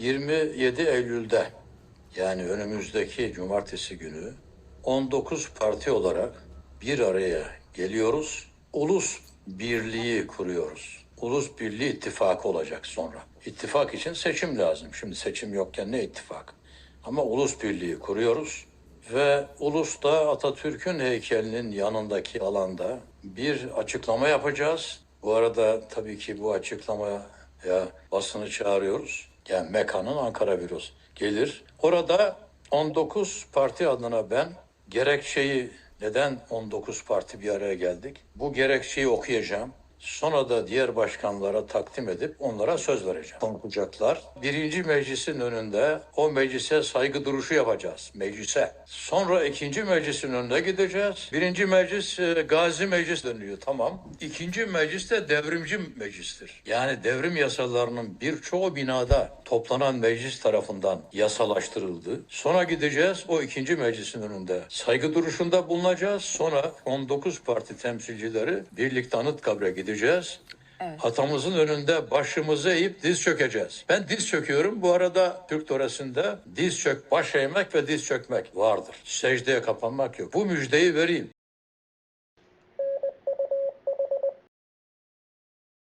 27 Eylül'de yani önümüzdeki cumartesi günü 19 parti olarak bir araya geliyoruz. Ulus birliği kuruyoruz. Ulus birliği ittifakı olacak sonra. İttifak için seçim lazım. Şimdi seçim yokken ne ittifak? Ama ulus birliği kuruyoruz ve Ulus'ta Atatürk'ün heykelinin yanındaki alanda bir açıklama yapacağız. Bu arada tabii ki bu açıklamaya basını çağırıyoruz. Yani Meka'nın Ankara bürosu gelir. Orada 19 parti adına ben gerekçeyi neden 19 parti bir araya geldik? Bu gerekçeyi okuyacağım. Sonra da diğer başkanlara takdim edip onlara söz vereceğim. Konuşacaklar. Birinci meclisin önünde o meclise saygı duruşu yapacağız. Meclise. Sonra ikinci meclisin önüne gideceğiz. Birinci meclis e, gazi meclis deniliyor. Tamam. İkinci meclis de devrimci meclistir. Yani devrim yasalarının birçoğu binada toplanan meclis tarafından yasalaştırıldı. Sonra gideceğiz o ikinci meclisin önünde saygı duruşunda bulunacağız. Sonra 19 parti temsilcileri birlikte Anıtkabir'e gideceğiz. Atamızın önünde başımızı eğip diz çökeceğiz. Ben diz çöküyorum. Bu arada Türk töresinde diz çök, baş eğmek ve diz çökmek vardır. Secdeye kapanmak yok. Bu müjdeyi vereyim.